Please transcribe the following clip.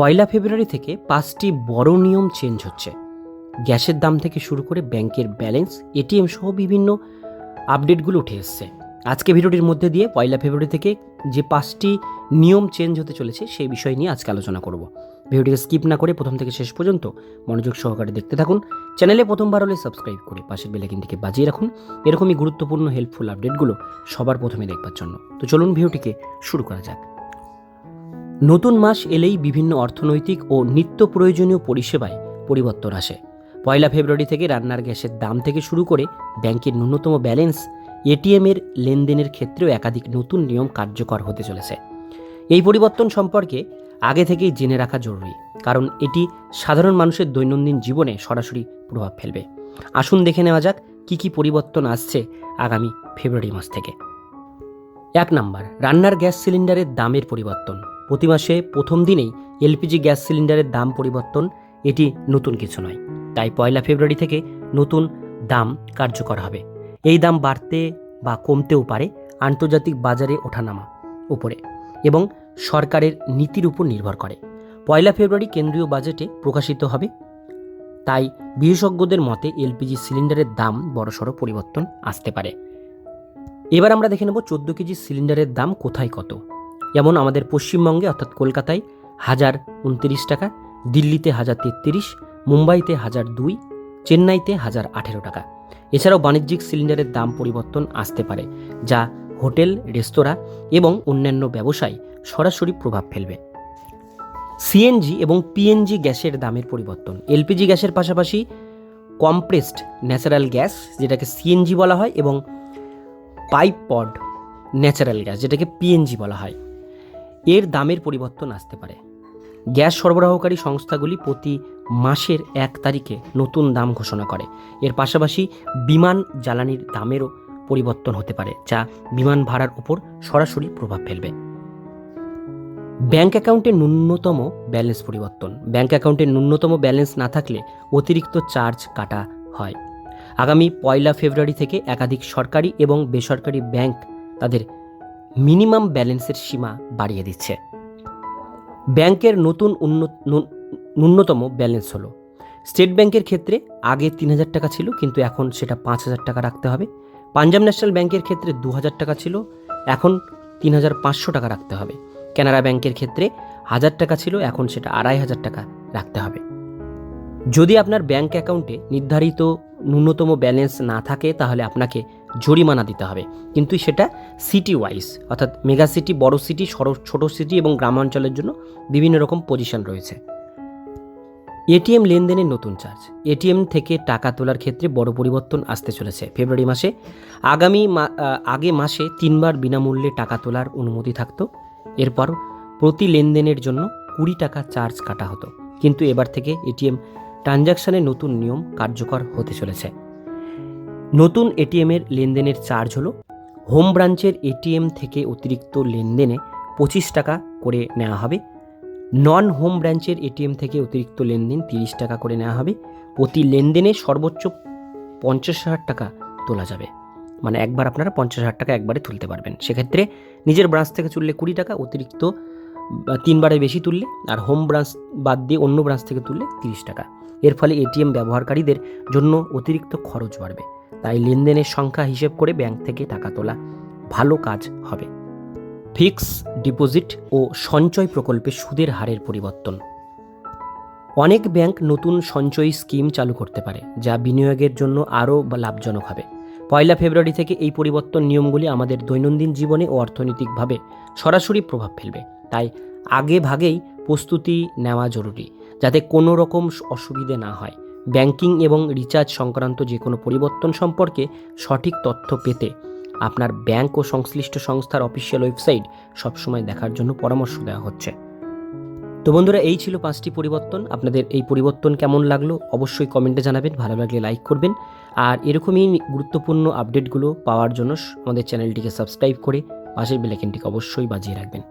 পয়লা ফেব্রুয়ারি থেকে পাঁচটি বড় নিয়ম চেঞ্জ হচ্ছে। গ্যাসের দাম থেকে শুরু করে ব্যাংকের ব্যালেন্স এটিএম সহ বিভিন্ন আপডেটগুলো উঠে এসছে। আজকে ভিডিওটির মধ্যে দিয়ে পয়লা ফেব্রুয়ারি থেকে যে পাঁচটি নিয়ম চেঞ্জ হতে চলেছে, সেই বিষয় নিয়ে আজকে আলোচনা করব। ভিডিওটিকে স্কিপ না করে প্রথম থেকে শেষ পর্যন্ত মনোযোগ সহকারে দেখতে থাকুন। চ্যানেলে প্রথমবার হলে সাবস্ক্রাইব করে পাশের বেলাকিনটিকে বাজিয়ে রাখুন। এরকমই গুরুত্বপূর্ণ হেল্পফুল আপডেটগুলো সবার প্রথমে দেখবার জন্য। তো চলুন ভিডিওটিকে শুরু করা যাক। নতুন মাস এলেই বিভিন্ন অর্থনৈতিক ও নিত্য প্রয়োজনীয় পরিষেবায় পরিবর্তন আসে। পয়লা ফেব্রুয়ারি থেকে রান্নার গ্যাসের দাম থেকে শুরু করে ব্যাংকের ন্যূনতম ব্যালেন্স, এটিএমের লেনদেনের ক্ষেত্রেও একাধিক নতুন নিয়ম কার্যকর হতে চলেছে। এই পরিবর্তন সম্পর্কে আগে থেকেই জেনে রাখা জরুরি, কারণ এটি সাধারণ মানুষের দৈনন্দিন জীবনে সরাসরি প্রভাব ফেলবে। আসুন দেখে নেওয়া যাক কী কী পরিবর্তন আসছে আগামী ফেব্রুয়ারি মাস থেকে। এক নাম্বার, রান্নার গ্যাস সিলিন্ডারের দামের পরিবর্তন। প্রতি মাসে প্রথম দিনেই এলপিজি গ্যাস সিলিন্ডারের দাম পরিবর্তন, এটি নতুন কিছু নয়। তাই পয়লা ফেব্রুয়ারি থেকে নতুন দাম কার্যকর হবে। এই দাম বাড়তে বা কমতেও পারে আন্তর্জাতিক বাজারে ওঠানামা উপরে এবং সরকারের নীতির উপর নির্ভর করে। পয়লা ফেব্রুয়ারি কেন্দ্রীয় বাজেটে প্রকাশিত হবে। তাই বিশেষজ্ঞদের মতে এলপিজি সিলিন্ডারের দাম বড়সড় পরিবর্তন আসতে পারে। এবার আমরা দেখে নেব চোদ্দ কেজি সিলিন্ডারের দাম কোথায় কত। যেমন আমাদের পশ্চিমবঙ্গে, অর্থাৎ কলকাতায়, হাজার উনত্রিশ টাকা, দিল্লিতে হাজার তেত্রিশ, মুম্বাইতে হাজার দুই, চেন্নাইতে হাজার আঠেরো টাকা। এছাড়াও বাণিজ্যিক সিলিন্ডারের দাম পরিবর্তন আসতে পারে, যা হোটেল, রেস্তোরাঁ এবং অন্যান্য ব্যবসায় সরাসরি প্রভাব ফেলবে। সিএনজি এবং পিএনজি গ্যাসের দামের পরিবর্তন। এলপিজি গ্যাসের পাশাপাশি কম্প্রেসড ন্যাচারাল গ্যাস যেটাকে সিএনজি বলা হয়, এবং পাইপ পড ন্যাচারাল গ্যাস যেটাকে পিএনজি বলা হয়। এর দামের পরিবর্তন আসতে পারে। গ্যাস সরবরাহকারী সংস্থাগুলি প্রতি মাসের এক তারিখে নতুন দাম ঘোষণা করে। এর পাশাপাশি বিমান জ্বালানির দামেরও পরিবর্তন হতে পারে, যা বিমান ভাড়ার উপর সরাসরি প্রভাব ফেলবে। ব্যাংক অ্যাকাউন্টের ন্যূনতম ব্যালেন্স পরিবর্তন। ব্যাংক অ্যাকাউন্টের ন্যূনতম ব্যালেন্স না থাকলে অতিরিক্ত চার্জ কাটা হয়। আগামী পয়লা ফেব্রুয়ারি থেকে একাধিক সরকারি এবং বেসরকারি ব্যাংক তাদের মিনিমাম ব্যালেন্সের সীমা বাড়িয়ে দিচ্ছে। ব্যাংকের নতুন ন্যূনতম ব্যালেন্স হলো। স্টেট ব্যাংকের ক্ষেত্রে আগে তিন হাজার টাকা ছিল, কিন্তু এখন সেটা পাঁচ হাজার টাকা রাখতে হবে। পাঞ্জাব ন্যাশনাল ব্যাংকের ক্ষেত্রে দু হাজার টাকা ছিল, এখন তিন হাজার পাঁচশো টাকা রাখতে হবে। কানাড়া ব্যাংকের ক্ষেত্রে হাজার টাকা ছিল, এখন সেটা আড়াই হাজার টাকা রাখতে হবে। যদি আপনার ব্যাংক অ্যাকাউন্টে নির্ধারিত ন্যূনতম ব্যালেন্স না থাকে, তাহলে আপনাকে জরিমানা দিতে হবে। কিন্তু সেটা সিটি ওয়াইজ অর্থাৎ মেগা সিটি বড় সিটি ছোট সিটি এবং গ্রামাঞ্চলের জন্য বিভিন্ন রকম পজিশন রয়েছে। এটিএম লেনদেনের নতুন চার্জ এটিএম থেকে টাকা তোলার ক্ষেত্রে বড় পরিবর্তন আসতে চলেছে। ফেব্রুয়ারি মাসে আগামী আগে মাসে তিনবার বিনামূল্যে টাকা তোলার অনুমতি থাকতো। এরপর প্রতি লেনদেনের জন্য কুড়ি টাকা চার্জ কাটা হতো। কিন্তু এবার থেকে এটিএম ট্রানজ্যাকশানের নতুন নিয়ম কার্যকর হতে চলেছে। নতুন এটিএমের লেনদেনের চার্জ হলো, হোম ব্রাঞ্চের এটিএম থেকে অতিরিক্ত লেনদেনে পঁচিশ টাকা করে নেওয়া হবে, নন হোম ব্রাঞ্চের এটিএম থেকে অতিরিক্ত লেনদেন তিরিশ টাকা করে নেওয়া হবে, প্রতি লেনদেনে সর্বোচ্চ পঞ্চাশ হাজার টাকা তোলা যাবে। মানে একবার আপনারা পঞ্চাশ হাজার টাকা একবারে তুলতে পারবেন। সেক্ষেত্রে নিজের ব্রাঞ্চ থেকে তুললে কুড়ি টাকা, অতিরিক্ত তিনবারে বেশি তুললে, আর হোম ব্রাঞ্চ বাদ দিয়ে অন্য ব্রাঞ্চ থেকে তুললে তিরিশ টাকা। এর ফলে এটিএম ব্যবহারকারীদের জন্য অতিরিক্ত খরচ বাড়বে। তাই লেনদেনের সংখ্যা হিসেব করে ব্যাংক থেকে টাকা তোলা ভালো কাজ হবে। ফিক্স ডিপোজিট ও সঞ্চয় প্রকল্পে সুদের হারের পরিবর্তন। অনেক ব্যাংক নতুন সঞ্চয়ী স্কিম চালু করতে পারে, যা বিনিয়োগের জন্য আরও লাভজনক হবে। পয়লা ফেব্রুয়ারি থেকে এই পরিবর্তন নিয়মগুলি আমাদের দৈনন্দিন জীবনে ও অর্থনৈতিকভাবে সরাসরি প্রভাব ফেলবে। তাই আগে ভাগেই প্রস্তুতি নেওয়া জরুরি। যাতে কোনো রকম অসুবিধে না হয়। ব্যাংকিং এবং রিচার্জ সংক্রান্ত যে কোনো পরিবর্তন সম্পর্কে সঠিক তথ্য পেতে আপনার ব্যাংক ও সংশ্লিষ্ট সংস্থার অফিসিয়াল ওয়েবসাইট সবসময় দেখার জন্য পরামর্শ দেওয়া হচ্ছে। তো বন্ধুরা, এই ছিল পাঁচটি পরিবর্তন। আপনাদের এই পরিবর্তন কেমন লাগল অবশ্যই কমেন্টে জানাবেন, ভালো লাগলে লাইক করবেন। আর এরকমই গুরুত্বপূর্ণ আপডেটগুলো পাওয়ার জন্য আমাদের চ্যানেলটিকে সাবস্ক্রাইব করে পাশের বেলাইকেনটিকে অবশ্যই বাজিয়ে রাখবেন।